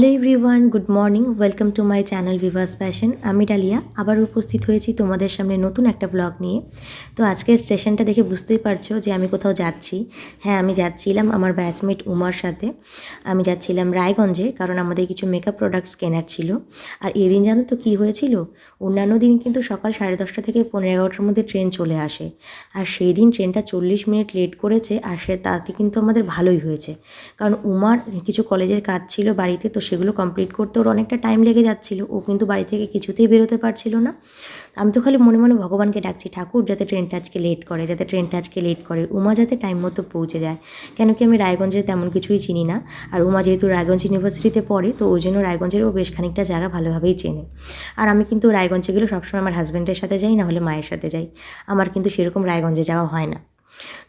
Hello everyone good morning welcome to my channel Viva's passion আমি ডালিয়া, আবার উপস্থিত হয়েছি তোমাদের সামনে নতুন একটা ব্লগ নিয়ে। তো আজকের স্টেশনটা দেখে বুঝতেই পারছ যে আমি কোথাও যাচ্ছি। হ্যাঁ আমি যাচ্ছিলাম আমার ব্যাচমেট উমার সাথে। আমি যাচ্ছিলাম রায়গঞ্জে, কারণ আমাদের কিছু মেকআপ প্রোডাক্টস কেনার ছিল। আর এদিন জানো তো কী হয়েছিল? অন্যান্য দিন কিন্তু সকাল সাড়ে দশটা থেকে পনেরো এগারোটার মধ্যে ট্রেন চলে আসে। আর সেই দিন ট্রেনটা চল্লিশ মিনিট লেট করেছে, আর সে তাতে কিন্তু আমাদের ভালোই হয়েছে। কারণ উমার কিছু কলেজের কাজ ছিল বাড়িতে, তো সেগুলো কমপ্লিট করতে ওর অনেকটা টাইম লেগে যাচ্ছিল। ও কিন্তু বাড়ি থেকে কিছুতেই বেরোতে পারছিল না। আমি তো খালি মনে মনে ভগবানকে ডাকছি, ঠাকুর, যাতে ট্রেনটা আজকে লেট করে, যাতে ট্রেনটা আজকে লেট করে। উমা যাতে টাইম মতো পৌঁছে যায়। কেন কি আমি রায়গঞ্জের তেমন কিছুই চিনি না। আর উমা যেহেতু রায়গঞ্জ ইউনিভার্সিটিতে পড়ে, তো ওই জন্য রায়গঞ্জের ও বেশ খানিকটা জায়গা ভালোভাবেই চেনে। আর আমি কিন্তু রায়গঞ্জে গেলে সবসময় আমার হাজব্যান্ডের সাথে যাই, না হলে মায়ের সাথে যাই। আমার কিন্তু সেরকম রায়গঞ্জে যাওয়া হয় না।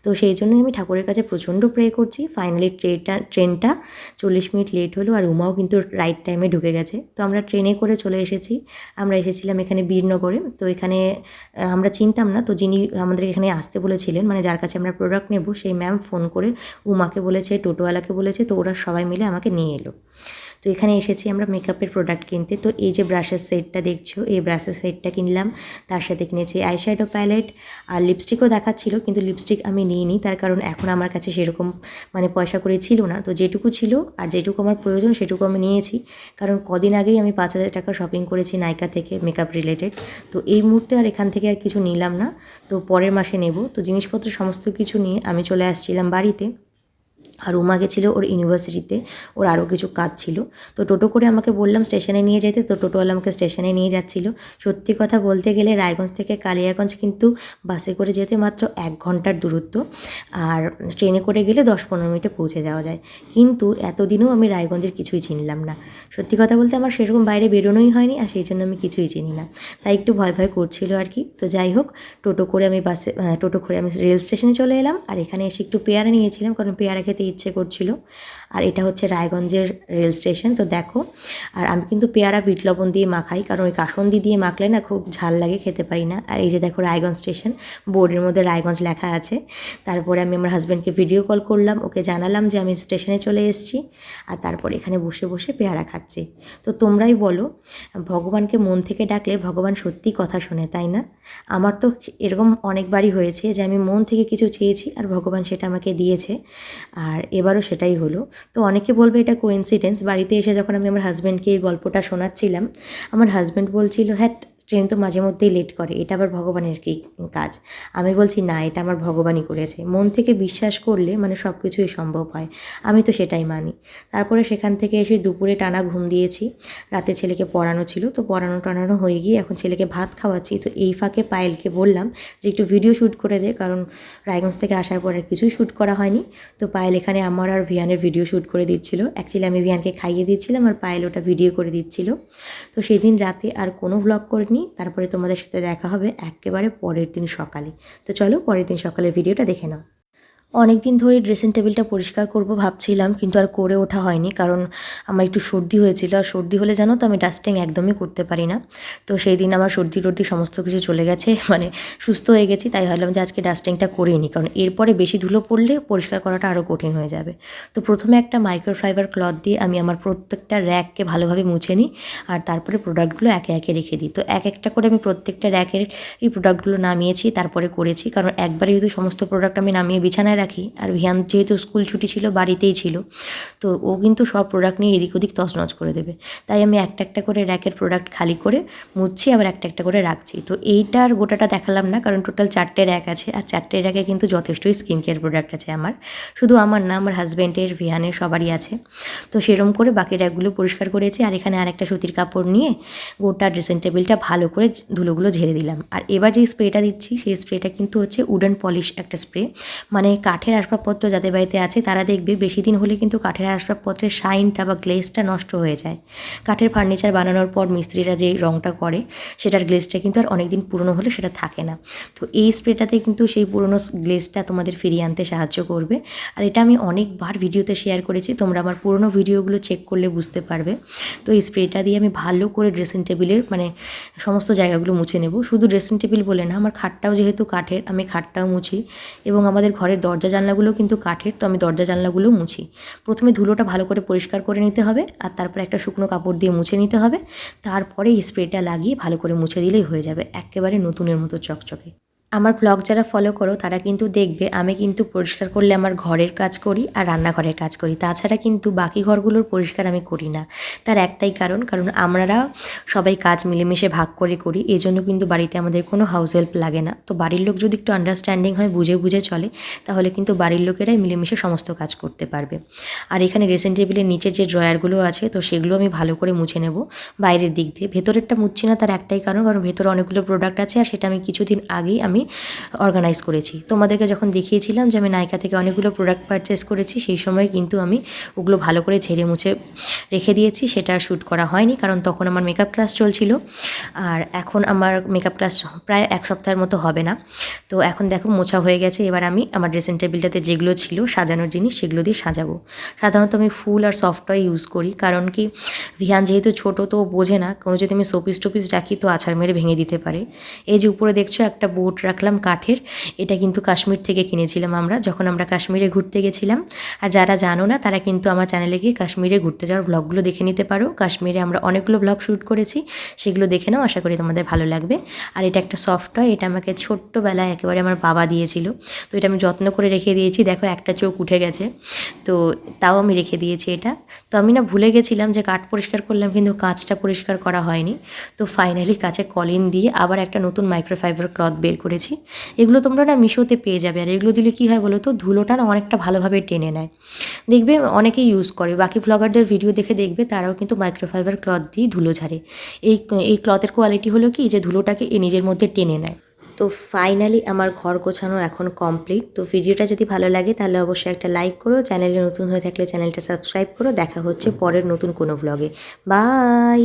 তো সেই জন্যই আমি ঠাকুরের কাছে প্রচণ্ড প্রে করছি। ফাইনালি ট্রেনটা ট্রেনটা চল্লিশ মিনিট লেট হলো আর উমাও কিন্তু রাইট টাইমে ঢুকে গেছে। তো আমরা ট্রেনে করে চলে এসেছি। আমরা এসেছিলাম এখানে বীরনগরে। তো এখানে আমরা চিনতাম না। তো যিনি আমাদের এখানে আসতে বলেছিলেন মানে যার কাছে আমরা প্রোডাক্ট নেব, সেই ম্যাম ফোন করে উমাকে বলেছে, টোটোওয়ালাকে বলেছে। তো ওরা সবাই মিলে আমাকে নিয়ে এলো। তো এখানে এসেছি আমরা মেকআপের প্রোডাক্ট কিনতে। তো এই যে ব্রাশের সেটটা দেখছ, এই ব্রাশের সেটটা কিনলাম। তার সাথে কিনেছি আইশ্যাডো প্যালেট আর লিপস্টিকও দেখাচ্ছিল, কিন্তু লিপস্টিক আমি নিইনি। তার কারণ এখন আমার কাছে সেরকম মানে পয়সা করে ছিল না। তো যেটুকু ছিল আর যেটুকু আমার প্রয়োজন, সেটুকু আমি নিয়েছি। কারণ কদিন আগেই আমি পাঁচ হাজার টাকা শপিং করেছি নাইকা থেকে মেকআপ রিলেটেড তো এই মুহূর্তে আর এখান থেকে আর কিছু নিলাম না। তো পরের মাসে নেব। তো জিনিসপত্র সমস্ত কিছু নিয়ে আমি চলে আসছিলাম বাড়িতে। আর উমা গেছিল ওর ইউনিভার্সিটিতে ওর আরও কিছু কাজ ছিল। তো টোটো করে আমাকে বললাম স্টেশনে নিয়ে যেতে, তো টোটোওয়ালা আমাকে স্টেশনে নিয়ে যাচ্ছিল। সত্যি কথা বলতে গেলে রায়গঞ্জ থেকে কালিয়াগঞ্জ কিন্তু বাসে করে যেতে মাত্র এক ঘণ্টার দূরত্ব। আর ট্রেনে করে গেলে দশ পনেরো মিনিটে পৌঁছে যাওয়া যায়। কিন্তু এতদিনও আমি রায়গঞ্জের কিছুই চিনলাম না। সত্যি কথা বলতে আমার সেরকম বাইরে বেরোনোই হয়নি, আর সেই জন্য আমি কিছুই চিনি না। তাই একটু ভয় ভয় করছিল আর কি। তো যাই হোক, টোটো করে আমি বাসে টোটো করে আমি রেল স্টেশনে চলে এলাম। আর এখানে এসে একটু পেয়ারা নিয়েছিলাম, কারণ পেয়ারা খেতে ইচ্ছে করছিল। আর এটা হচ্ছে রায়গঞ্জের রেল স্টেশন, তো দেখো। আর আমি কিন্তু পেয়ারা, বিট লবণ দিয়ে মাখাই, কারণ ওই কাসন্দি দিয়ে মাখলে না খুব ঝাল লাগে, খেতে পারি না। আর এই যে দেখো রায়গঞ্জ স্টেশন, বোর্ডের মধ্যে রায়গঞ্জ লেখা আছে। তারপরে আমি আমার হাজব্যান্ডকে ভিডিও কল করলাম, ওকে জানালাম যে আমি স্টেশনে চলে এসেছি, আর তারপরে এখানে বসে বসে পেয়ারা খাচ্ছি। তো তোমরাই বলো, ভগবানকে মন থেকে ডাকলে ভগবান সত্যি কথা শোনে, তাই না? আমার তো এরকম অনেকবারই হয়েছে যে আমি মন থেকে কিছু চেয়েছি, আর ভগবান সেটা আমাকে দিয়েছে। আর এবারও সেটাই হলো। তো অনেকে বলবে এটা কোইন্সিডেন্স বাড়িতে এসে যখন আমি আমার হাজব্যান্ডকে এই গল্পটা শোনাচ্ছিলাম, আমার হাজব্যান্ড বলছিল হ্যাঁ ট্রেন তো মাঝে মধ্যেই লেট করে, এটা আবার ভগবানের কি কাজ? আমি বলছি, না, এটা আমার ভগবানই করেছে। মন থেকে বিশ্বাস করলে মানে সব কিছুই সম্ভব হয়, আমি তো সেটাই মানি। তারপরে সেখান থেকে এসে দুপুরে টানা ঘুম দিয়েছি, রাতে ছেলেকে পড়ানো ছিল, তো পড়ানো টানানো হয়ে গিয়ে এখন ছেলেকে ভাত খাওয়াচ্ছি, তো এই ফাঁকে পায়েলকে বললাম যে, একটু ভিডিও শ্যুট করে দে। কারণ রায়গঞ্জ থেকে আসার পর আর কিছুই শ্যুট করা হয়নি, তো পায়েল এখানে আমার আর ভিয়ানের ভিডিও শ্যুট করে দিচ্ছিল। অ্যাকচুয়ালি আমি ভিয়ানকে খাইয়ে দিচ্ছিলাম আর পায়েল ওটা ভিডিও করে দিচ্ছিল। তো সেদিন রাতে আর কোনো ব্লগ করিনি তারপরে তোমাদের সাথে দেখা হবে একেবারে পরের দিন সকালে। তো চলো পরের দিন সকালের ভিডিওটা দেখে নাও। অনেক দিন ধরে ড্রেসিং টেবিলটা পরিষ্কার করব ভাবছিলাম, কিন্তু আর করে ওঠা হয়নি, কারণ আমার একটু সর্দি হয়েছিল। আর সর্দি হলে জানো তো আমি ডাস্টিং একদমই করতে পারি না। তো সেই দিন আমার সর্দি টর্দি সমস্ত কিছু চলে গেছে মানে সুস্থ হয়ে গেছি, তাই ভাবলাম যে আজকে ডাস্টিংটা করেই নিই কারণ এরপরে বেশি ধুলো পড়লে পরিষ্কার করাটা আরও কঠিন হয়ে যাবে। তো প্রথমে একটা মাইক্রোফাইবার ক্লথ দিয়ে আমি আমার প্রত্যেকটা র্যাককে ভালোভাবে মুছে নিই, আর তারপরে প্রোডাক্টগুলো একে একে রেখে দিই। তো এক একটা করে আমি প্রত্যেকটা র্যাকের এই প্রোডাক্টগুলো নামিয়েছি, তারপরে করেছি, কারণ একবারে যদি সমস্ত প্রোডাক্ট আমি নামিয়ে বিছানায় রাখি। আর ভিয়ান যেহেতু স্কুল ছুটি ছিল, বাড়িতেই ছিল, তো ও কিন্তু সব প্রোডাক্ট নিয়ে এদিক ওদিক তছনছ করে দেবে। তাই আমি একটা একটা করে র্যাকের প্রোডাক্ট খালি করে মুছছি, আবার একটা একটা করে রাখছি। তো এইটার গোটাটা দেখালাম না, কারণ টোটাল চারটে র্যাক আছে। আর চারটে র্যাকে কিন্তু যথেষ্টই স্কিন কেয়ার প্রোডাক্ট আছে আমার। শুধু আমার না, আমার হাজব্যান্ডের ভিয়ানের সবারই আছে। তো সেরম করে বাকি র্যাকগুলো পরিষ্কার করেছি। আর এখানে আরেকটা সুতির কাপড় নিয়ে গোটা ড্রেসিং টেবিলটা ভালো করে ধুলোগুলো ঝেড়ে দিলাম। আর এবার যে স্প্রেটা দিচ্ছি, সেই স্প্রেটা কিন্তু হচ্ছে উডেন পলিশ একটা স্প্রে মানে কাঠের আসবাবপত্র যাদের বাড়িতে আছে, তারা দেখবে বেশি দিন হলে কিন্তু কাঠের আসবাবপত্রের শাইনটা বা গ্লেজটা নষ্ট হয়ে যায়। কাঠের ফার্নিচার বানানোর পর মিস্ত্রিরা যে রঙটা করে, সেটার গ্লেজটা কিন্তু আর অনেক দিন পুরনো হলে সেটা থাকে না। তো এই স্প্রেটাতে কিন্তু সেই পুরনো গ্লেজটা তোমাদের ফিরিয়ে আনতে সাহায্য করবে। আর এটা আমি অনেকবার ভিডিওতে শেয়ার করেছি, তোমরা আমার পুরনো ভিডিওগুলো চেক করলে বুঝতে পারবে। তো এই স্প্রেটা দিয়ে আমি ভালো করে ড্রেসিং টেবিলের মানে সমস্ত জায়গাগুলো মুছে নেব। শুধু ড্রেসিং টেবিল বলে না, আমার খাটটাও যেহেতু কাঠের, আমি খাটটাও মুছি এবং আমাদের ঘরের দরজা দরজা জানলাগুলো কিন্তু কাঠের, তো আমি দরজা জানলাগুলো মুছি। প্রথমে ধুলোটা ভালো করে পরিষ্কার করে নিতে হবে, আর তারপরে একটা শুকনো কাপড় দিয়ে মুছে নিতে হবে। তারপরে স্প্রেটা লাগিয়ে ভালো করে মুছে দিলেই হয়ে যাবে, একেবারে নতুনের মতো চকচকে। আমার ব্লগ যারা ফলো করো, তারা কিন্তু দেখবে, আমি কিন্তু পরিষ্কার করলে আমার ঘরের কাজ করি আর রান্নাঘরের কাজ করি। তাছাড়া কিন্তু বাকি ঘরগুলোর পরিষ্কার আমি করি না। তার একটাই কারণ কারণ আমরা সবাই কাজ মিলেমিশে ভাগ করে করি এই জন্য কিন্তু বাড়িতে আমাদের কোনো হাউস হেল্প লাগে না। তো বাড়ির লোক যদি একটু আন্ডারস্ট্যান্ডিং হয়, বুঝে বুঝে চলে, তাহলে কিন্তু বাড়ির লোকেরাই মিলেমিশে সমস্ত কাজ করতে পারবে। আর এখানে ড্রেসিং টেবিলের নিচে যে ড্রয়ারগুলো আছে, তো সেগুলো আমি ভালো করে মুছে নেব বাইরের দিক দিয়ে। ভেতরেরটা মুছছি না তার একটাই কারণ কারণ ভেতরে অনেকগুলো প্রোডাক্ট আছে আর সেটা আমি কিছুদিন আগেই আমি অর্গানাইজ করেছি। তোমাদেরকে যখন দেখিয়েছিলাম যে আমি নাইকা থেকে অনেকগুলো প্রোডাক্ট পারচেস করেছি, সেই সময় কিন্তু আমি ওগুলো ভালো করে ঝেড়ে মুছে রেখে দিয়েছি, সেটা শ্যুট করা হয়নি, কারণ তখন আমার মেকআপ ক্লাস চলছিল। আর এখন আমার মেকআপ ক্লাস প্রায় এক সপ্তাহের মতো হবে না। তো এখন দেখো মোছা হয়ে গেছে, এবার আমি আমার ড্রেসিং টেবিলটাতে যেগুলো ছিল, সাজানোর জিনিস, সেগুলো দিয়ে সাজাবো। সাধারণত আমি ফুল আর সফট টয় ইউজ করি, কারণ কি ভিহান যেহেতু ছোটো তো বোঝে না, কোনো যদি আমি শোপিস টোপিস রাখি তো আছাড় মেরে ভেঙে দিতে পারে। এই যে উপরে দেখছ একটা বোট রাখলাম কাঠের। এটা কিন্তু কাশ্মীর থেকে কিনেছিলাম আমরা, যখন আমরা কাশ্মীরে ঘুরতে গেছিলাম। আর যারা জানো না, তারা কিন্তু আমার চ্যানেলে গিয়ে কাশ্মীরে ঘুরতে যাওয়ার ব্লগগুলো দেখে নিতে পারো। কাশ্মীরে আমরা অনেকগুলো ব্লগ শ্যুট করেছি, সেগুলো দেখে নাও, আশা করি তোমাদের ভালো লাগবে। আর এটা একটা সফট টয় এটা আমাকে ছোট্টবেলায় একেবারে আমার বাবা দিয়েছিল। তো এটা আমি যত্ন করে রেখে দিয়েছি, দেখো একটা চোখ উঠে গেছে। তো তাও আমি রেখে দিয়েছি এটা। তো আমি না ভুলে গেছিলাম যে কাঠ পরিষ্কার করলাম, কিন্তু কাঁচটা পরিষ্কার করা হয়নি। তো ফাইনালি কাছে কলিন দিয়ে আবার একটা নতুন মাইক্রোফাইবার ক্লথ বের করেছি। এগুলো তোমরা না মিশোতে পেয়ে যাবে। আর এগুলো দিলে কী হয় বলো তো? ধুলোটা না অনেকটা ভালোভাবে টেনে নেয়। দেখবে অনেকেই ইউজ করে। বাকি ব্লগারদের ভিডিও দেখে দেখবে তারাও কিন্তু মাইক্রোফাইবার ক্লথ দিয়ে ধুলো ঝাড়ে। এই এই ক্লথের কোয়ালিটি হলো কি? যে ধুলোটাকে এ নিজের মধ্যে টেনে নেয়। তো ফাইনালি আমার ঘর গোছানো এখন কমপ্লিট তো ভিডিওটা যদি ভালো লাগে তাহলে অবশ্যই একটা লাইক করো। চ্যানেলে নতুন হয়ে থাকলে চ্যানেলটা সাবস্ক্রাইব করো। দেখা হচ্ছে পরের নতুন কোনো ব্লগে বাই